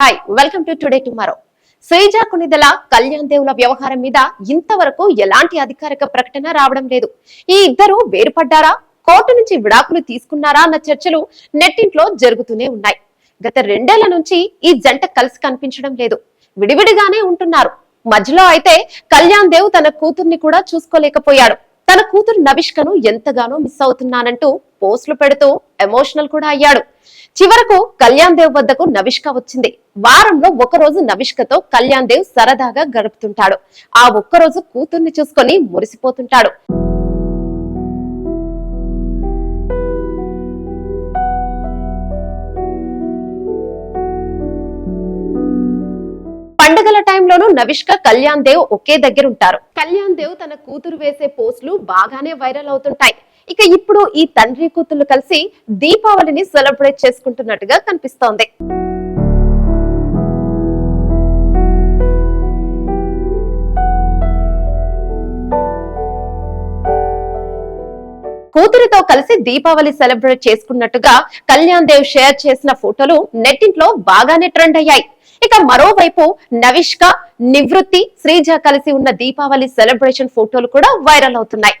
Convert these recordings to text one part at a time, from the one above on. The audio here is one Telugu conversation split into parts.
Hi welcome to today tomorrow Sreeja Konidela Kalyan దేవుల వ్యవహారం మీద ఇంతవరకు ఎలాంటి అధికారిక ప్రకటన రావడం లేదు. ఈ ఇద్దరు వేరుపడ్డారా? కోర్టు నుంచి విడాకులు తీసుకున్నారా అన్న చర్చలు నెట్టింట్లో జరుగుతూనే ఉన్నాయి. గత రెండేళ్ళ నుంచి ఈ జంట కలిసి కనిపించడం లేదు. విడివిడిగానే ఉంటున్నారు. మధ్యలో అయితే కళ్యాణ్ దేవ్ తన కూతుర్ని కూడా చూసుకోలేకపోయాడు. తన కూతురు నవిష్కను ఎంతగానో మిస్ అవుతున్నానంటూ పోస్టులు పెడుతూ ఎమోషనల్ కూడా అయ్యాడు. చివరకు కళ్యాణ్ దేవ్ వద్దకు నవిష్క వచ్చింది. వారంలో ఒక రోజు నవిష్కతో కళ్యాణ్ దేవ్ సరదాగా గడుపుతుంటాడు. ఆ ఒక్కరోజు కూతుర్ని చూసుకొని మురిసిపోతుంటాడు. పండుగల టైంలోనూ నవిష్క కళ్యాణ్ దేవ్ ఒకే దగ్గర ఉంటారు. కళ్యాణ్ దేవ్ తన కూతురు వేసే పోస్టులు బాగానే వైరల్ అవుతుంటాయి. ఇక ఇప్పుడు ఈ తండ్రి కూతుర్లు కలిసి దీపావళిని సెలబ్రేట్ చేసుకుంటున్నట్టుగా కనిపిస్తోంది. కూతురితో కలిసి దీపావళి సెలబ్రేట్ చేసుకున్నట్టుగా కళ్యాణ్ దేవ్ షేర్ చేసిన ఫోటోలు నెట్టింట్లో బాగానే ట్రెండ్ అయ్యాయి. ఇక మరోవైపు నవిష్క నివృత్తి శ్రీజ కలిసి ఉన్న దీపావళి సెలబ్రేషన్ ఫోటోలు కూడా వైరల్ అవుతున్నాయి.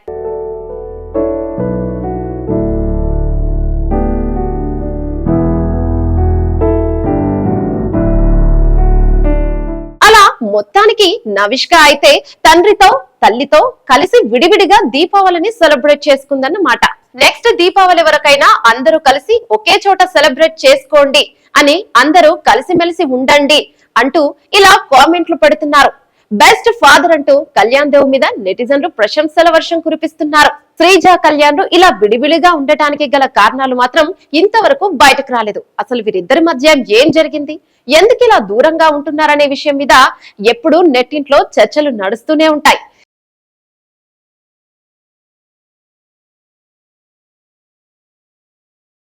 మొత్తానికి నవిష్క అయితే తండ్రితో తల్లితో కలిసి విడివిడిగా దీపావళిని సెలబ్రేట్ చేసుకుందన్నమాట. నెక్స్ట్ దీపావళి వరకైనా అందరూ కలిసి ఒకే చోట సెలబ్రేట్ చేసుకోండి అని అందరూ కలిసిమెలిసి ఉండండి అంటూ ఇలా కామెంట్లు పెడుతున్నారు. బెస్ట్ ఫాదర్ అంటూ కళ్యాణ్ దేవ్ మీద నెటిజన్లు ప్రశంసల వర్షం కురిపిస్తున్నారు. శ్రీజ కళ్యాణ్ ఇలా విడివిడిగా ఉండటానికి గల కారణాలు మాత్రం ఇంతవరకు బయటకు రాలేదు. అసలు వీరిద్దరి మధ్య ఏం జరిగింది? ఎందుకు ఇలా దూరంగా ఉంటున్నారనే విషయం మీద ఎప్పుడూ నెట్టింట్లో చర్చలు నడుస్తూనే ఉంటాయి.